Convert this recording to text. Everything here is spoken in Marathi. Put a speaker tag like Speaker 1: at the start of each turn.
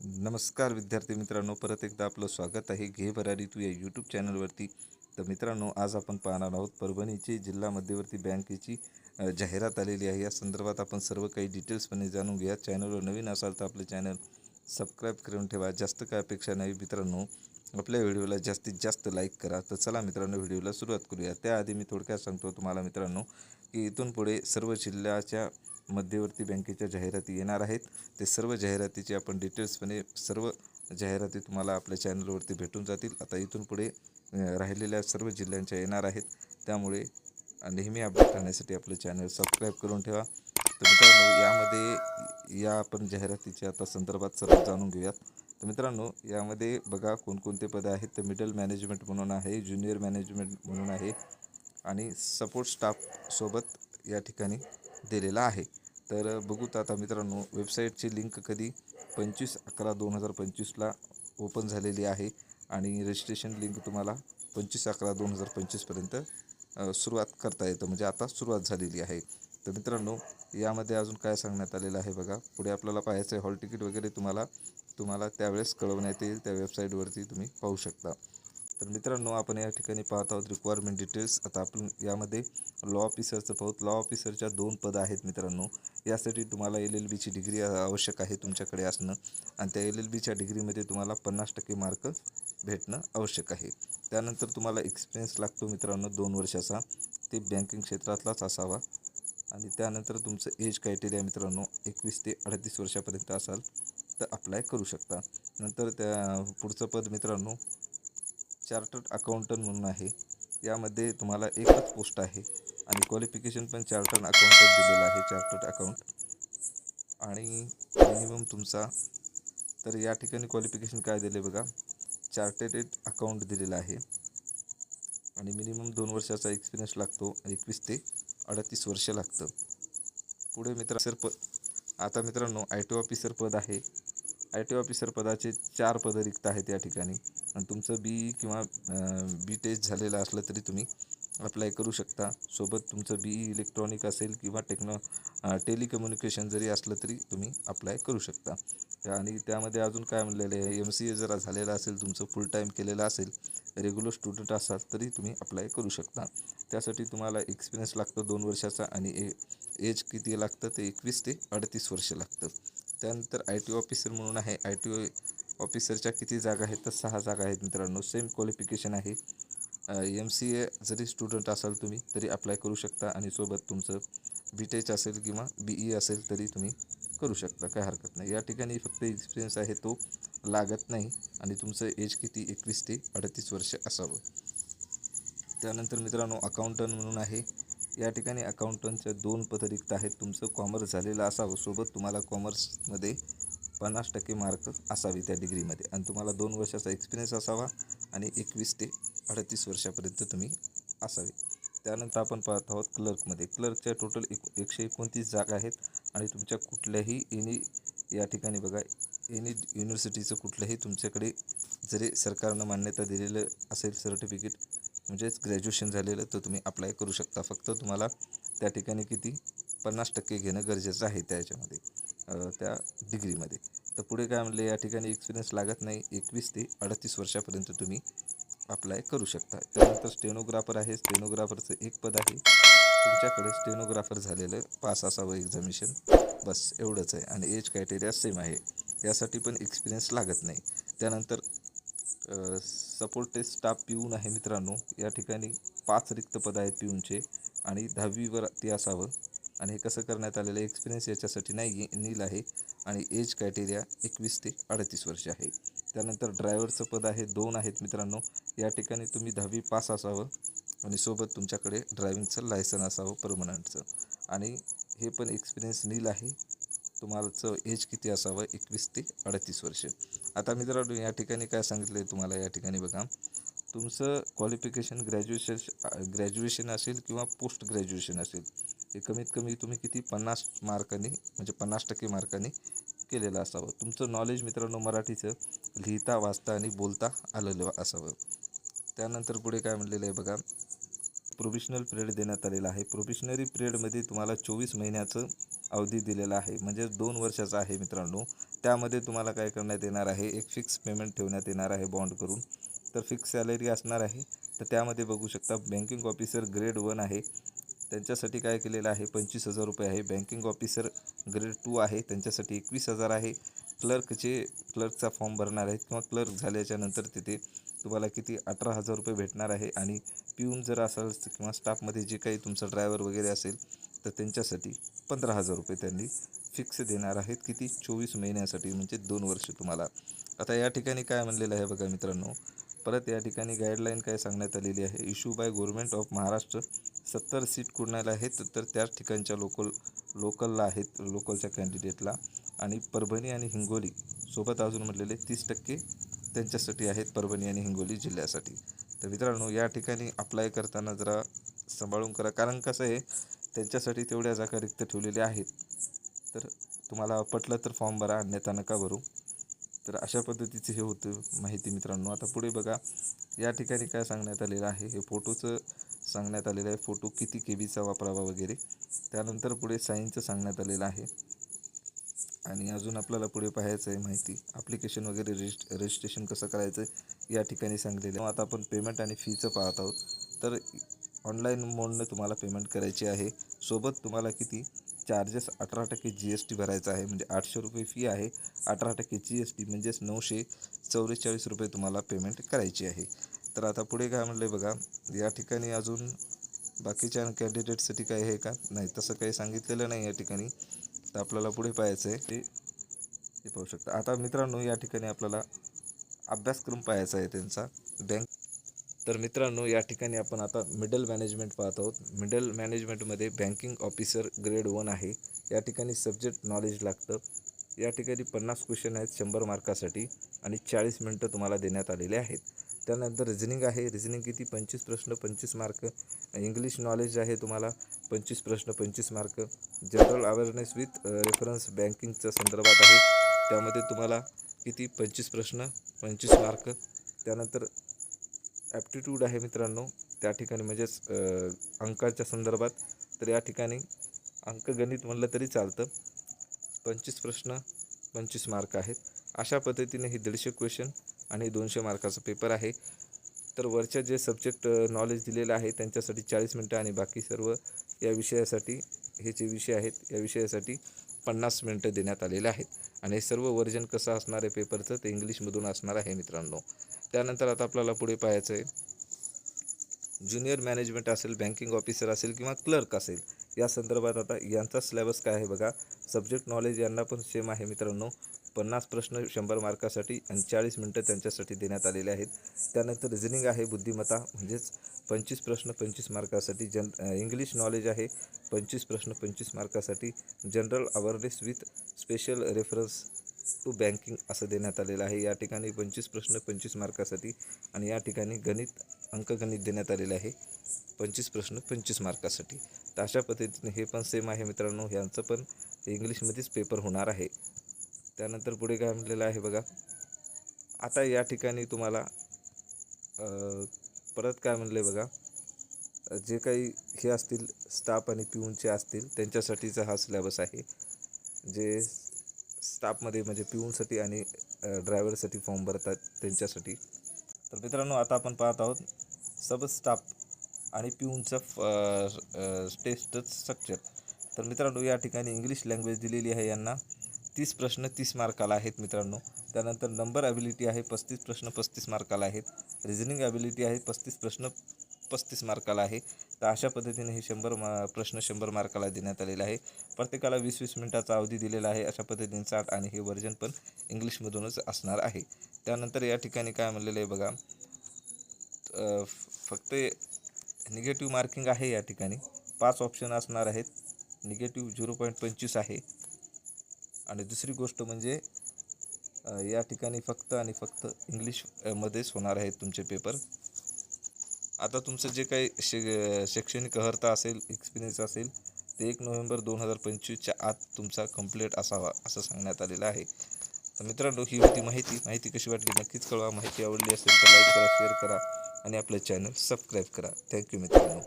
Speaker 1: नमस्कार विद्यार्थी मित्रांनो परत एकदा आपलं स्वागत आहे. घे भरारी तू या यूट्यूब चॅनलवरती तर मित्रांनो आज आपण पाहणार आहोत परभणीची जिल्हा मध्यवर्ती बँकेची जाहिरात आलेली आहे. या संदर्भात आपण सर्व काही डिटेल्सपणे जाणून घ्या चॅनलवर नवीन असाल तर आपलं चॅनल सबस्क्राईब करून ठेवा. जास्त काय अपेक्षा नाही मित्रांनो आपल्या व्हिडिओला जास्तीत जास्त लाईक करा. तर चला मित्रांनो व्हिडिओला सुरुवात करूया. त्याआधी मी थोडक्यात सांगतो तुम्हाला मित्रांनो की इथून पुढे सर्व जिल्ह्याच्या मध्यवर्ती बँकेच्या जाहिराती येणार आहेत. ते सर्व जाहिरातीचे आपण डिटेल्सपणे सर्व जाहिराती तुम्हाला आपल्या चॅनलवरती भेटून जातील. आता इथून पुढे राहिलेल्या सर्व जिल्ह्यांच्या येणार आहेत. त्यामुळे नेहमी अपडेट राहण्यासाठी आपलं चॅनल सबस्क्राईब करून ठेवा. तर मित्रांनो यामध्ये या आपण जाहिरातीच्या आता संदर्भात सर्व जाणून घेऊयात. तर मित्रांनो यामध्ये बघा कोणकोणते पदं आहेत. तर मिडल मॅनेजमेंट म्हणून आहे ज्युनियर मॅनेजमेंट म्हणून आहे आणि सपोर्ट स्टाफसोबत या ठिकाणी दिलेला आहे. तर बघूत आता मित्रांनो वेबसाईटची लिंक कधी? पंचवीस अकरा दोन हजार पंचवीसला ओपन झालेली आहे. आणि रजिस्ट्रेशन लिंक तुम्हाला पंचवीस अकरा दोन हजार पंचवीसपर्यंत सुरुवात करता येतं. म्हणजे आता सुरुवात झालेली आहे. तर मित्रांनो यामध्ये अजून काय सांगण्यात आलेलं आहे बघा. पुढे आपल्याला पाहायचं आहे हॉल तिकीट वगैरे तुम्हाला तुम्हाला त्यावेळेस कळवण्यात येईल. त्या वेबसाईटवरती तुम्ही पाहू शकता. तर मित्रांनो आपण या ठिकाणी पाहत आहोत रिक्वायरमेंट डिटेल्स आता आपण यामध्ये लॉ ऑफिसरचं पाहूत लॉ ऑफिसरच्या दोन पदं आहेत मित्रांनो. यासाठी तुम्हाला एल एल बीची डिग्री आवश्यक आहे तुमच्याकडे असणं. आणि त्या एल एल बीच्या डिग्रीमध्ये तुम्हाला पन्नास टक्के मार्क भेटणं आवश्यक आहे. त्यानंतर तुम्हाला एक्सपिरियन्स लागतो मित्रांनो दोन वर्षाचा. ते बँकिंग क्षेत्रातलाच असावा. आणि त्यानंतर तुमचं एज क्रायटेरिया मित्रांनो एकवीस ते अडतीस वर्षापर्यंत असाल तर अप्लाय करू शकता. नंतर त्या पुढचं पद मित्रांनो चार्टर्ड अकाउंटंट म्हणून आहे. यामध्ये तुम्हाला एकच पोस्ट आहे. आणि क्वालिफिकेशन पण चार्टर्ड अकाउंटंट दिलेलं आहे चार्टर्ड अकाउंट. आणि मिनिमम तुमचा तर या ठिकाणी क्वालिफिकेशन काय दिले बघा. चार्टेड अकाउंट दिलेलं आहे. आणि मिनिमम दोन वर्षाचा एक्सपिरियन्स लागतो एकवीस ते अडतीस वर्ष लागतं. पुढे मित्र सर प आता मित्रांनो आय टी ऑफिसर पद आहे. आय टी ऑफिसर पदाचे चार पदं रिक्त आहेत या ठिकाणी. आणि तुमचं बी किंवा बी टेस्ट झालेलं असलं तरी तुम्ही अप्लाय करू शकता. सोबत तुमचं बी इलेक्ट्रॉनिक असेल किंवा टेक्नो टेलिकम्युनिकेशन जरी असलं तरी तुम्ही अप्लाय करू शकता. आणि त्यामध्ये अजून काय म्हणलेलं आहे? एम सी ए जरा झालेलं असेल तुमचं फुल टाईम केलेलं असेल रेग्युलर स्टुडंट असाल तरी तुम्ही अप्लाय करू शकता. त्यासाठी तुम्हाला एक्सपिरियन्स लागतो दोन वर्षाचा आणि ए एज किती लागतं? ते एकवीस ते अडतीस वर्ष लागतं. त्यानंतर आय टी ऑफिसर म्हणून आहे. आय टी ऑफिसरच्या किती जागा आहेत? तर सहा जागा आहेत मित्रांनो. सेम क्वालिफिकेशन आहे. एम सी ए जरी स्टुडंट असाल तुम्ही तरी अप्लाय करू शकता आणि सोबत तुमचं बी टेच असेल किंवा बी ई असेल तरी तुम्ही करू शकता. काय हरकत नाही. या ठिकाणी फक्त एक्सपिरियन्स आहे तो लागत नाही आणि तुमचं एज किती? एकवीस ते अडतीस वर्ष असावं. त्यानंतर मित्रांनो अकाउंटंट म्हणून आहे. या ठिकाणी अकाउंटंटच्या दोन पद रिक्त आहेत. तुमचं कॉमर्स झालेलं असावं. सोबत तुम्हाला कॉमर्समध्ये पन्नास टक्के मार्क असावे त्या डिग्रीमध्ये आणि तुम्हाला दोन वर्षाचा एक्सपिरियन्स असावा आणि एकवीस ते अडतीस वर्षापर्यंत तुम्ही असावे. त्यानंतर आपण पाहत आहोत क्लर्कमध्ये क्लर्कच्या टोटल एक एकशे एकोणतीस जागा आहेत आणि तुमच्या कुठल्याही एनी या ठिकाणी बघा एनी युनिव्हर्सिटीचं कुठलंही तुमच्याकडे जरी सरकारनं मान्यता दिलेलं असेल सर्टिफिकेट म्हणजेच ग्रॅज्युएशन झालेलं तर तुम्ही अप्लाय करू शकता. फक्त तुम्हाला त्या ठिकाणी किती? पन्नास टक्के घेणं गरजेचं आहे त्याच्यामध्ये. त्या डिग्रीमध्ये. तर पुढे काय म्हणले या ठिकाणी एक्सपिरियन्स लागत नाही एकवीस ते अडतीस वर्षापर्यंत तुम्ही अप्लाय करू शकता. त्यानंतर स्टेनोग्राफर आहे. स्टेनोग्राफरचं एक पद आहे. तुमच्याकडे स्टेनोग्राफर झालेलं पास असावं एक्झामिशन बस एवढंच आहे. आणि एज क्रायटेरिया सेम आहे. यासाठी पण एक्सपिरियन्स लागत नाही. त्यानंतर सपोर्ट स्टाफ पिऊन आहे मित्रांनो. या ठिकाणी पाच रिक्त पद आहेत पिऊनचे. आणि दहावीवर ते असावं. आणि हे कसं करण्यात आलेलं आहे एक्सपिरियन्स याच्यासाठी नाही नील आहे आणि एज क्रायटेरिया एकवीस ते अडतीस वर्ष आहे. त्यानंतर ड्रायव्हरचं पद आहे दोन आहेत मित्रांनो. या ठिकाणी तुम्ही दहावी पास असावं आणि सोबत तुमच्याकडे ड्रायव्हिंगचं लायसन असावं परमनंटचं आणि हे पण एक्सपिरियन्स नील आहे. तुम्हाचं एज किती असावं एकवीस ते अडतीस वर्ष. आता मित्रांनो या ठिकाणी काय सांगितलं आहे तुम्हाला या ठिकाणी बघा. तुमचं क्वालिफिकेशन ग्रॅज्युएशन ग्रॅज्युएशन असेल किंवा पोस्ट ग्रॅज्युएशन असेल हे कमीत कमी तुम्ही किती पन्नास मार्कांनी म्हणजे पन्नास टक्के मार्कांनी केलेलं असावं. तुमचं नॉलेज मित्रांनो मराठीचं लिहिता वाचता आणि बोलता आलेलं असावं. त्यानंतर पुढे काय म्हणलेलं आहे बघा. प्रोबिशनल पिरियड देण्यात आलेला आहे. प्रोबिशनरी पिरियडमध्ये तुम्हाला चोवीस महिन्याचं अवधी दिलेला आहे. म्हणजे दोन वर्षाचा आहे मित्रांनो. त्यामध्ये तुम्हाला काय करण्यात येणार आहे? एक फिक्स पेमेंट ठेवण्यात येणार आहे बॉन्ड करून. तर फिक्स सॅलरी असणार आहे. तर त्यामध्ये बघू शकता बँकिंग ऑफिसर ग्रेड वन आहे. त्यांच्यासाठी काय केलेलं आहे? पंचवीस हजार रुपये आहे. बँकिंग ऑफिसर ग्रेड टू आहे. त्यांच्यासाठी एकवीस हजार आहे. क्लर्कचे क्लर्कचा फॉर्म भरणार आहेत किंवा क्लर्क झाल्याच्यानंतर तिथे तुम्हाला किती? अठरा हजार रुपये भेटणार आहे. आणि पिऊन जर असाल किंवा स्टाफमध्ये जे काही तुमचा ड्रायव्हर वगैरे असेल तर त्यांच्यासाठी पंधरा हजार रुपये त्यांनी फिक्स देणार आहेत. किती? चोवीस महिन्यासाठी म्हणजे दोन वर्ष तुम्हाला. आता या ठिकाणी काय म्हणलेलं आहे बघा मित्रांनो? परत या ठिकाणी गाईडलाईन काय सांगण्यात आलेली आहे? Issue by government of Maharashtra सत्तर सीट कुणाला आहेत तर त्याच ठिकाणच्या लोकल लोकलला आहेत लोकलच्या कॅन्डिडेटला आणि परभणी आणि हिंगोली सोबत अजून म्हटलेले तीस टक्के त्यांच्यासाठी आहेत परभणी आणि हिंगोली जिल्ह्यासाठी. तर मित्रांनो या ठिकाणी अप्लाय करताना जरा सांभाळून करा. कारण कसं आहे त्यांच्यासाठी तेवढ्या जागा रिक्त ठेवलेल्या आहेत. तर तुम्हाला पटलं तर फॉर्म भरा अन्यथा नका भरू. तर अशा पद्धतीचं हे होतं माहिती मित्रांनो. आता पुढे बघा या ठिकाणी काय सांगण्यात आलेलं आहे हे फोटोचं सांगण्यात आलेलं आहे. फोटो किती के बीचा वापरावा वगैरे. त्यानंतर पुढे साईनचं सांगण्यात आलेलं आहे. आणि अजून आपल्याला पुढे पाहायचं आहे माहिती. ॲप्लिकेशन वगैरे रजिस्ट रजिस्ट्रेशन कसं करायचं या ठिकाणी सांगलेलं आहे. आता आपण पेमेंट आणि फीचं पाहत आहोत. तर ऑनलाईन मोडनं तुम्हाला पेमेंट करायची आहे. सोबत तुम्हाला किती? चार्जेस अठरा टक्के जी एस टी भरायचा आहे. म्हणजे आठशे रुपये फी आहे. अठरा टक्के जी एस टी म्हणजेच नऊशे चौवेचाळीस रुपये तुम्हाला पेमेंट करायची आहे. तर आता पुढे काय म्हणलं आहे बघा या ठिकाणी अजून बाकीच्या कॅन्डिडेटसाठी काय आहे का? नाही तसं काही सांगितलेलं नाही या ठिकाणी. तर आपल्याला पुढे पाहायचं आहे ते हे पाहू शकता. आता मित्रांनो या ठिकाणी आपल्याला अभ्यासक्रम पाहायचा आहे त्यांचा. बँक तर मित्रांनो या ठिकाणी आपण आता मिडल मॅनेजमेंट पाहत आहोत. मिडल मॅनेजमेंटमध्ये बँकिंग ऑफिसर ग्रेड वन आहे. या ठिकाणी सब्जेक्ट नॉलेज लागतं. या ठिकाणी पन्नास क्वेश्चन आहेत शंभर मार्कासाठी आणि चाळीस मिनटं तुम्हाला देण्यात आलेले आहेत. त्यानंतर रिझनिंग आहे. रिझनिंग किती? पंचवीस प्रश्न पंचवीस मार्क इंग्लिश नॉलेज आहे तुम्हाला. पंचवीस प्रश्न पंचवीस mark general awareness with reference बँकिंगच्या संदर्भात आहे. त्यामध्ये तुम्हाला किती? पंचवीस प्रश्न पंचवीस मार्क त्यानंतर ॲप्टिट्यूड आहे मित्रांनो. त्या ठिकाणी म्हणजेच uh, अंकाच्या संदर्भात. तर या ठिकाणी अंकगणित म्हणलं तरी चालतं. पंचवीस प्रश्न पंचवीस मार्क आहेत. अशा पद्धतीने हे दीडशे क्वेश्चन आणि दोनशे मार्काचा पेपर आहे. तर वरच्या जे सब्जेक्ट नॉलेज दिलेलं आहे त्यांच्यासाठी चाळीस मिनटं आणि बाकी सर्व या विषयासाठी हे जे विषय आहेत या विषयासाठी पन्नास मिनटं देण्यात आलेले आहेत. आणि हे सर्व वर्जन कसं असणार आहे पेपरचं ते इंग्लिशमधून असणार आहे मित्रांनो. त्यानंतर आता आपल्याला पुढे पाहायचं आहे. ज्युनियर मॅनेजमेंट असेल बँकिंग ऑफिसर असेल किंवा क्लर्क असेल या संदर्भात आता यांचा सिलेबस काय आहे बघा. सब्जेक्ट नॉलेज यांना पण सेम आहे मित्रांनो. पन्नास प्रश्न शंभर मार्कासाठी आणि चाळीस मिनटं त्यांच्यासाठी देण्यात आलेले आहेत. त्यानंतर रिझनिंग आहे बुद्धिमत्ता म्हणजेच पंचवीस प्रश्न पंचवीस मार्कासाठी जन इंग्लिश नॉलेज आहे पंचवीस प्रश्न पंचवीस मार्कासाठी general awareness with special reference to banking असं देण्यात आलेलं आहे. या ठिकाणी पंचवीस प्रश्न पंचवीस मार्कासाठी आणि या ठिकाणी गणित अंकगणित देण्यात आलेलं आहे पंचवीस प्रश्न पंचवीस मार्कासाठी. तर अशा पद्धतीने हे पण सेम आहे मित्रांनो. ह्यांचं पण इंग्लिशमध्येच पेपर होणार आहे. त्यानंतर पुढे काय म्हटलेलं आहे बघा. आता या ठिकाणी तुम्हाला परत काय म्हणलं आहे बघा जे काही हे असतील स्टाफ आणि पिऊनचे असतील त्यांच्यासाठीचा हा सिलेबस आहे. जे स्टाफमध्ये म्हणजे पिऊनसाठी आणि ड्रायव्हरसाठी फॉर्म भरतात त्यांच्यासाठी. तर मित्रांनो आता आपण पाहत आहोत सब स्टाफ आणि पिऊनचं टेस्ट स्ट्रक्चर. तर मित्रांनो या ठिकाणी इंग्लिश लँग्वेज दिलेली आहे यांना. तीस प्रश्न तीस मार्काला आहेत मित्रांनो. त्यानंतर नंबर ॲबिलिटी आहे पस्तीस प्रश्न पस्तीस मार्काला आहेत. रिझनिंग ॲबिलिटी आहे पस्तीस प्रश्न पस्तीस मार्काला आहे. तर अशा पद्धतीने हे शंभर मा प्रश्न शंभर मार्काला देण्यात आलेला आहे. प्रत्येकाला वीस वीस मिनिटाचा अवधी दिलेला आहे अशा पद्धतीने चाट आणि हे वर्जन पण इंग्लिशमधूनच असणार आहे. त्यानंतर या ठिकाणी काय म्हणलेलं आहे बघा. फक्त निगेटिव्ह मार्किंग आहे या ठिकाणी. पाच ऑप्शन असणार आहेत. निगेटिव्ह झिरो पॉईंट पंचवीस आहे. आणि दुसरी गोष्ट म्हणजे या ठिकाणी फक्त आणि फक्त इंग्लिशमध्येच होणार आहेत तुमचे पेपर. आता तुमचं जे काही शे शैक्षणिक अर्हता असेल एक्सपिरियन्स असेल ते एक नोव्हेंबर दोन हजार पंचवीसच्या आत तुमचा कंप्लीट असावा असं सांगण्यात आलेलं आहे. तर मित्रांनो ही होती माहिती. माहिती कशी वाटली नक्कीच कळवा. माहिती आवडली असेल तर लाईक करा शेअर करा आणि आपलं चॅनल सबस्क्राईब करा. थँक्यू मित्रांनो.